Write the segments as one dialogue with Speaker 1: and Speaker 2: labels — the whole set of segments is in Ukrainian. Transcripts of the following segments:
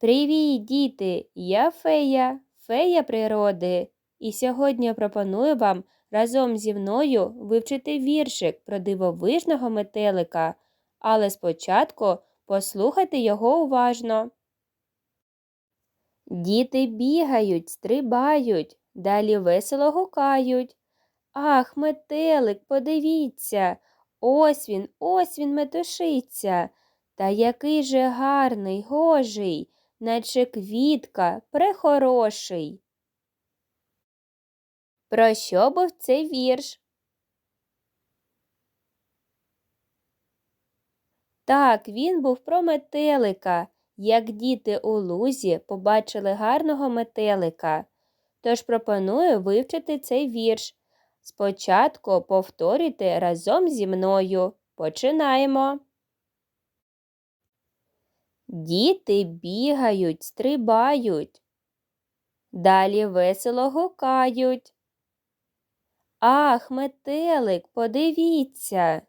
Speaker 1: Привіт, діти! Я фея, фея природи. І сьогодні пропоную вам разом зі мною вивчити віршик про дивовижного метелика, але спочатку послухайте його уважно. Діти бігають, стрибають, далі весело гукають. Ах, метелик, подивіться, ось він, ось він метушиться. Та який же гарний, гожий, наче квітка, прехороший. Про що був цей вірш? Так, він був про метелика, як діти у лузі побачили гарного метелика. Тож пропоную вивчити цей вірш. Спочатку повторюйте разом зі мною. Починаємо. Діти бігають, стрибають. Далі весело гукають. Ах, метелик, подивіться.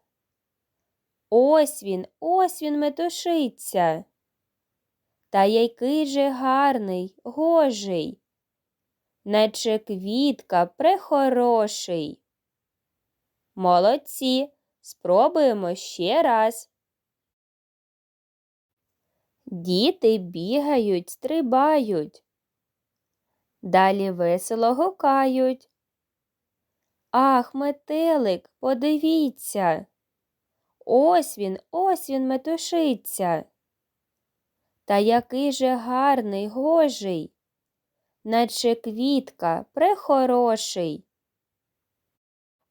Speaker 1: Ось він, ось він метушиться. Та який же гарний, гожий, наче квітка прехороший. Молодці, спробуємо ще раз. Діти бігають, стрибають. Далі весело гукають. Ах, метелик, подивіться. Ось він, ось він метушиться. Та який же гарний, гожий, наче квітка прехороший.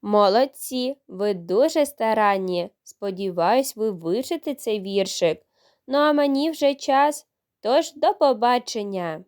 Speaker 1: Молодці, ви дуже старанні. Сподіваюсь, ви вивчите цей віршик. Ну а мені вже час, тож до побачення!